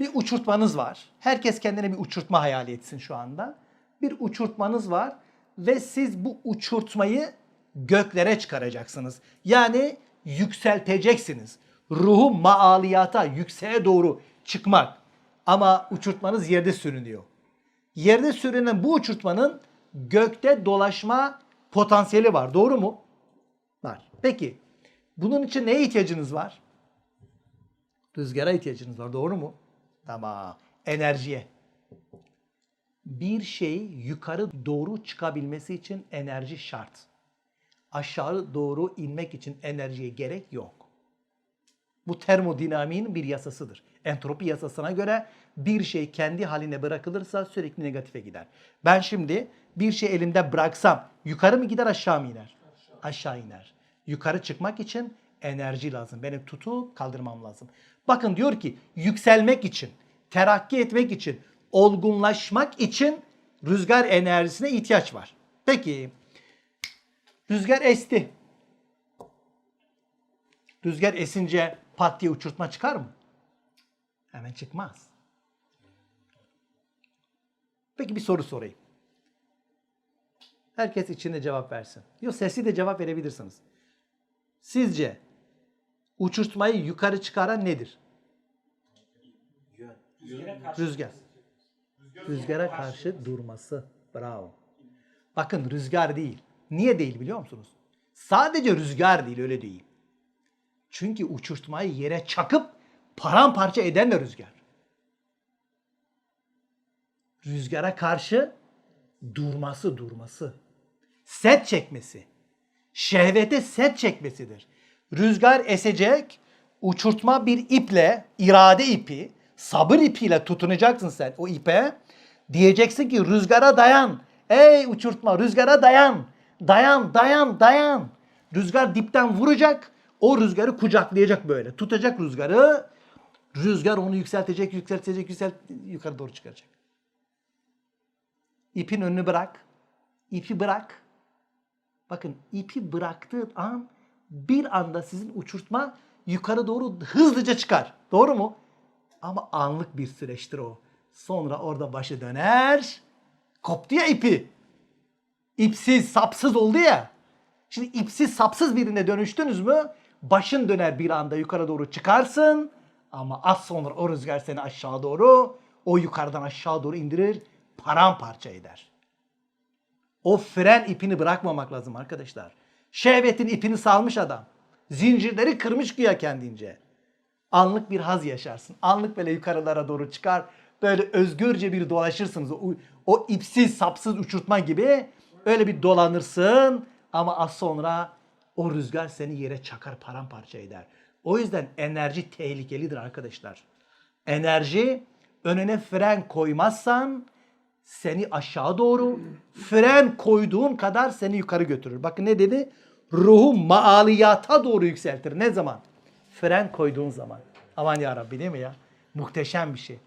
Bir uçurtmanız var. Herkes kendine bir uçurtma hayal etsin şu anda. Bir uçurtmanız var ve siz bu uçurtmayı göklere çıkaracaksınız. Yani yükselteceksiniz. Ruhu maaliyata, yükseğe doğru çıkmak. Ama uçurtmanız yerde sürünüyor. Yerde sürünen bu uçurtmanın gökte dolaşma potansiyeli var. Doğru mu? Var. Peki bunun için neye ihtiyacınız var? Rüzgara ihtiyacınız var. Doğru mu? Tamam. Enerjiye. Bir şey yukarı doğru çıkabilmesi için enerji şart. Aşağı doğru inmek için enerjiye gerek yok. Bu termodinamiğin bir yasasıdır. Entropi yasasına göre bir şey kendi haline bırakılırsa sürekli negatife gider. Ben şimdi bir şey elimde bıraksam yukarı mı gider aşağı mı iner? Aşağı iner. Yukarı çıkmak için enerji lazım. Benim tutup kaldırmam lazım. Bakın diyor ki yükselmek için, terakki etmek için, olgunlaşmak için rüzgar enerjisine ihtiyaç var. Peki rüzgar esti. Rüzgar esince pat diye uçurtma çıkar mı? Hemen çıkmaz. Peki bir soru sorayım. Herkes içinde cevap versin. Yok sesli de cevap verebilirsiniz. Sizce uçurtmayı yukarı çıkaran nedir? Rüzgar. Rüzgara karşı durması. Bravo. Bakın rüzgar değil. Niye değil biliyor musunuz? Sadece rüzgar değil öyle değil. Çünkü uçurtmayı yere çakıp paramparça eden de rüzgar. Rüzgara karşı durması durması. Set çekmesi. Şehvete set çekmesidir. Rüzgar esecek, uçurtma bir iple, irade ipi, sabır ipiyle tutunacaksın sen o ipe. Diyeceksin ki rüzgara dayan. Ey uçurtma rüzgara dayan. Dayan, dayan, dayan. Rüzgar dipten vuracak. O rüzgarı kucaklayacak böyle. Tutacak rüzgarı. Rüzgar onu yükseltecek, yükseltecek, yükselt yukarı doğru çıkaracak. İpin önünü bırak. İpi bırak. Bakın ipi bıraktığın an bir anda sizin uçurtma yukarı doğru hızlıca çıkar. Doğru mu? Ama anlık bir süreçtir o. Sonra orada başı döner. Koptu ya ipi. İpsiz, sapsız oldu ya. Şimdi ipsiz, sapsız birine dönüştünüz mü? Başın döner bir anda yukarı doğru çıkarsın. Ama az sonra o rüzgar seni aşağı doğru, o yukarıdan aşağı doğru indirir, paramparça eder. O fren ipini bırakmamak lazım arkadaşlar. Şehvetin ipini salmış adam. Zincirleri kırmış güya kendince. Anlık bir haz yaşarsın. Anlık böyle yukarılara doğru çıkar. Böyle özgürce bir dolaşırsınız. O, o ipsiz sapsız uçurtma gibi öyle bir dolanırsın. Ama az sonra o rüzgar seni yere çakar paramparça eder. O yüzden enerji tehlikelidir arkadaşlar. Enerji önüne fren koymazsan seni aşağı doğru, fren koyduğun kadar seni yukarı götürür. Bakın ne dedi? Ruhu maaliyata doğru yükseltir. Ne zaman? Fren koyduğun zaman. Aman ya Rabbi değil mi ya? Muhteşem bir şey.